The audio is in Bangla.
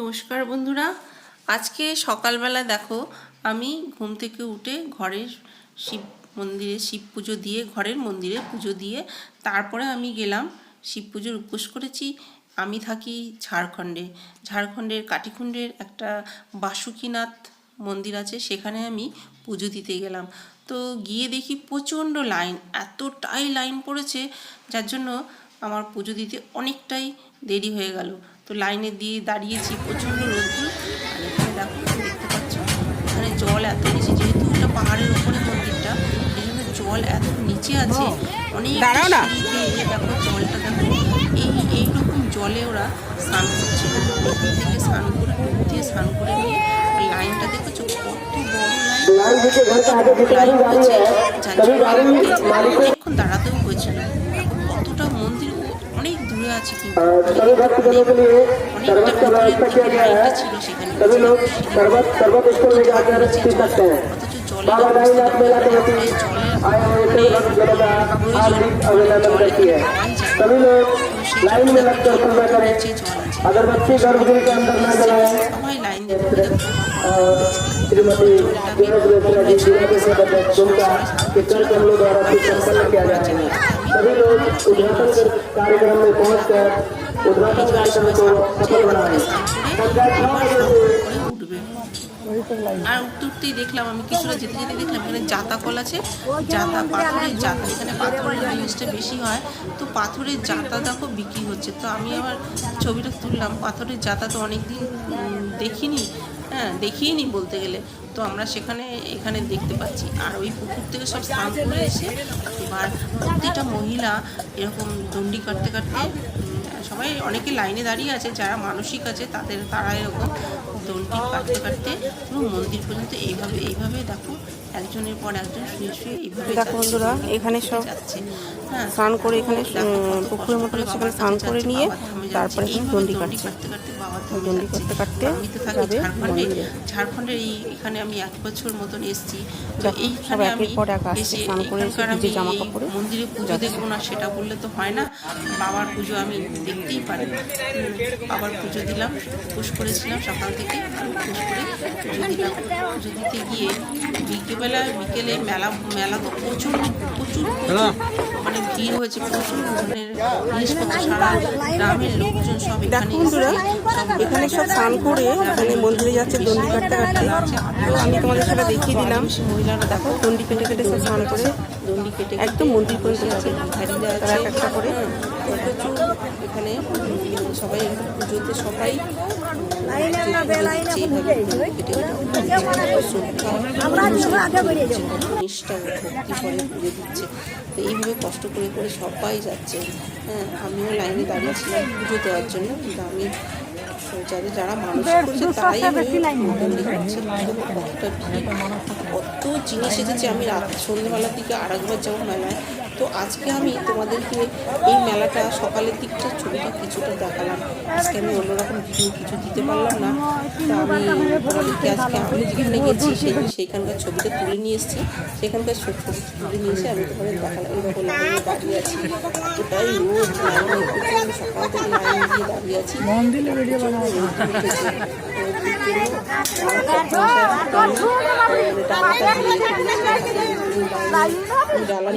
নমস্কার বন্ধুরা। আজকে সকালবেলা দেখো, আমি ঘুম থেকে উঠে ঘরের শিব মন্দিরে শিব পুজো দিয়ে, ঘরের মন্দিরে পুজো দিয়ে, তারপরে আমি গেলাম শিব পুজোর উপোস করেছি। আমি থাকি ঝাড়খণ্ডে। ঝাড়খণ্ডের কাটিখুন্ডের একটা বাসুকীনাথ মন্দির আছে, সেখানে আমি পুজো দিতে গেলাম। তো গিয়ে দেখি প্রচণ্ড লাইন, এতটাই লাইন পড়েছে, যার জন্য আমার পুজো দিতে অনেকটাই দেরি হয়ে গেল। তো লাইনে দিয়ে দাঁড়িয়েছি প্রচণ্ড রোদ্দুর। আর এখানে দেখো দেখতে পাচ্ছ এখানে জল এত নিচে যেহেতু ওটা পাহাড়ের উপরে মন্দিরটা সেই জল এত নিচে আছে। অনেক দেখো জলটা দেখো এই এইরকম জলে ওরা স্নান করছে। নদী থেকে স্নান করে ডুব দিয়ে স্নান করে নিয়ে লাইনটা দেখেছ কত বড় লাইন। লাইন হয়েছে যার জন্য অনেকক্ষণ দাঁড়াতেও হয়েছে না। सभी भक्तजनों के लिए शरबत व्यवस्था किया गया है सभी लोग शरबत शरबत स्कूल में जाकर पी सकते हैं बाबा दाईनाथ मेला कमेटी आए हुए सभी भक्तजनों का हार्दिक अभिनंदन करती है सभी लोग लाइन में लगकर पूजा करें अगरबत्ती गर्भगृह के अंदर न जलाएँ श्रीमती देवव्रता जी जिला परिषद अध्यक्ष दुमका के चर्च हम लोग द्वारा संपन्न किया जा है सभी लोग उद्घाटन कर- कार्यक्रम में पहुंचकर उद्घाटन कार्यक्रम को सफल बनाएं पंचायत नौ बजे से করে উঠবে আর উঠতে উঠতেই দেখলাম আমি কিছুটা যেতে যেতে দেখলাম এখানে জাতা কল আছে জাতা পাথরের জাতা এখানে পাথরের জিনিসটা বেশি হয় তো পাথরের জাতা দেখো বিক্রি হচ্ছে তো আমি আবার ছবিটা তুললাম পাথরের জাতা তো অনেকদিন উম, দেখিনি হ্যাঁ দেখিনি বলতে গেলে তো আমরা সেখানে, এখানে দেখতে পাচ্ছি। আর ওই পুকুর থেকে সব স্নান করে এসে এবার প্রত্যেকটা মহিলা এরকম দণ্ডি কাটতে কাটতে সবাই অনেকে লাইনে দাঁড়িয়ে আছে, যারা মানসিক আছে, তাদের, তারা এরকম দণ্ডি কাটতে কাটতে পুরো মন্দির পর্যন্ত এইভাবে এইভাবে দেখো একজনের পর একজন শুয়ে শুয়ে এইভাবে দেখো বন্ধুরা, এখানে সব যাচ্ছে। হ্যাঁ স্নান করে এখানে পুকুরের মতো সেখানে স্নান করে নিয়ে। তারপরে দণ্ডি কাটতে কাটতে দণ্ডি কাটতে কাটতে আমি তো থাকি ঝাড়খণ্ডে ঝাড়খণ্ডের এই এখানে আমি এক বছর মতন এসেছি। তো এইখানে আমি এসে এখানকার আমি মন্দিরে পুজো দেখব না সেটা বললে তো হয় না। বাবার পুজো আমি দেখতেই পারি। বাবার পুজো দিলাম উপোস করেছিলাম সকাল থেকে। পুজো গিয়ে বিকেলে মেলা মেলা তো প্রচুর প্রচুর মানে ভিড় হয়েছে প্রচুর সারা গ্রামের লোকজন সব এখানে সব এখানে সব স্নান করে এখানে মন্দিরে যাচ্ছে দণ্ডি কাটতে কাটতে। তো আমি তোমাদের সেটা দেখিয়ে দিলাম। মহিলারা দেখো দণ্ডি কেটে কেটে সব স্নান করে। দণ্ডি কেটে একদম মন্দির পর্যন্ত তারা আছে এক একটা করে। প্রচুর এখানে সবাই পুজোতে সবাই এইভাবে কষ্ট করে করে সবাই যাচ্ছে। হ্যাঁ আমিও লাইনে দাঁড়িয়েছিলাম পুজো দেওয়ার জন্য, কিন্তু আমি যাদের যারা মানুষ করছে তারাই ভিড় কত জিনিস এসেছে। আমি রাত সন্ধ্যেবেলার দিকে আর একবার যাব মেলায়। তো আজকে আমি তোমাদেরকে এই মেলাটা সকালের দিকটা ছবিটা কিছুটা দেখালাম। আজকে আমি অন্যরকম ভিডিও কিছু দিতে পারলাম না। তো আমি তোমাদেরকে আজকে আমি যেখানে গেছি সেই সেইখানকার ছবিটা তুলে নিয়ে এসেছি। সেখানকার ছবি তুলে নিয়ে এসে আমি তোমাদের দেখালাম এরকম লাইনে দাঁড়িয়ে আছি। এতটাই রোদ লাইনে সকাল থেকে লাইন দিয়ে দাঁড়িয়ে আছি। জ্বালানি